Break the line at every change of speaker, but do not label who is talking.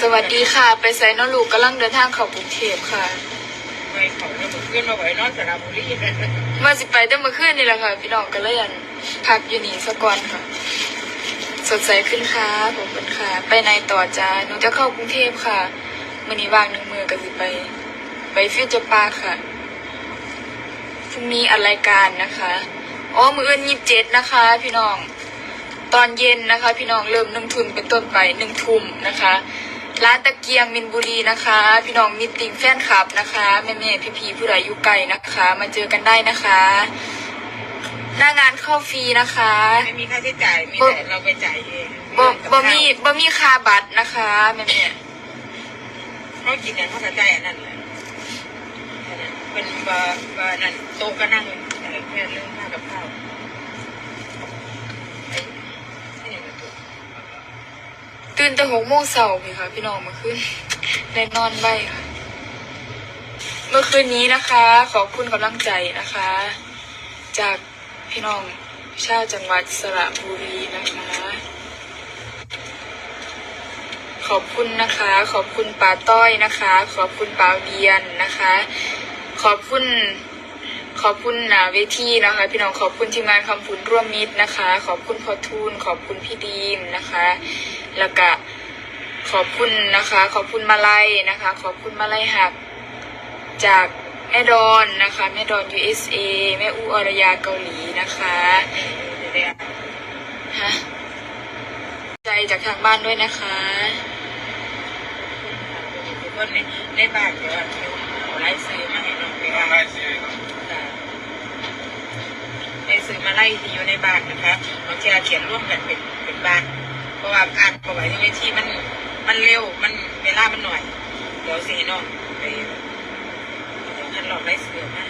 สวัสดีค่ะ ไปไซนอลูกกำลังเดินทางเข้ากรุงเทพค่ะ
ไปเขาเนี่ยมันขึ้นมาไว้นอนสระบุรี
เมื่อสิไปแต่เมื่อคืนนี่แหละค่ะ พี่น้องก็เลยอันพักอยู่นี่สะก่อนค่ะ สดใสขึ้นค่ะผมเป็นค่ะ ไปในต่อจ้าหนูจะเข้ากรุงเทพค่ะมื่อนี้ว่างหนึ่งมือก็สิไป ไปฟิวเจอร์ปาร์คค่ะพรุ่งนี้อัดรายการนะคะอ๋อมืออื่นยี่สิบเจ็ดนะคะ พี่น้อง ตอนเย็นนะคะ พี่น้องเริ่มหนึ่งทุนเป็นต้นไปหนึ่งทุ่มนะคะ ร้านตะเกียงมินบุรีนะคะ พี่น้องมิตติ้งแฟนคลับนะคะแม่แม่พี่พี่ๆผู้ใดอยู่ไกลนะคะ มาเจอกันได้นะคะ หน้างานเข้าฟรีนะคะ
ไม่มีค่าใช้จ่ายมีแต่เราไปจ่ายเอง
บ่บ่มีบ่มีค่าบัตรนะคะแม่แม่
เขากินเนี่ยเขากระจายอันนั้นเลยเป็นบาบานั่นโต๊ะก็นั่งแค่เรื่องข้าวกับข้าวไอ้ที่ไหนมันตัว
ตื่นแต่หกโมงเช้าพี่ค่ะ พี่น้องเมื่อคืนได้นอนไว้ค่ะ เมื่อคืนนี้นะคะ ขอบคุณกำลังใจนะคะ จากพี่น้องชาวจังหวัดสระบุรีนะคะ ขอบคุณนะคะ ขอบคุณป้าต้อยนะคะ ขอบคุณป้าเวียนนะคะ ขอบคุณ ขอบคุณนาเวทีนะคะ พี่น้องขอบคุณทีมงานคำพุนร่วมมิตรนะคะ ขอบคุณพอทูนขอบคุณพี่ดีมนะคะ แล้วก็ขอบคุณนะคะ ขอบคุณมาลัยนะคะ ขอบคุณมาลัยหัก จากแม่ดอนนะคะแม่ดอน USA แม่อูอรยาเกาหลีนะคะ
เดี๋ยว
ฮะใจจากทางบ้านด้วยนะคะ
คนในในบ้านเดี๋ยวเอาไล่ซื้อมาให้น้องไปอ่าน ในสื่อมาไล่ ที่อยู่ในบ้านนะคะบางทีเราเขียนร่วมกันเป็นเป็นบ้าน เพราะว่าอ่านประวัติในที่มันมันเร็วมันเวลามันหน่อย เดี๋ยวสิให้น้องไปเดี๋ยวท่านลองได้เสือมา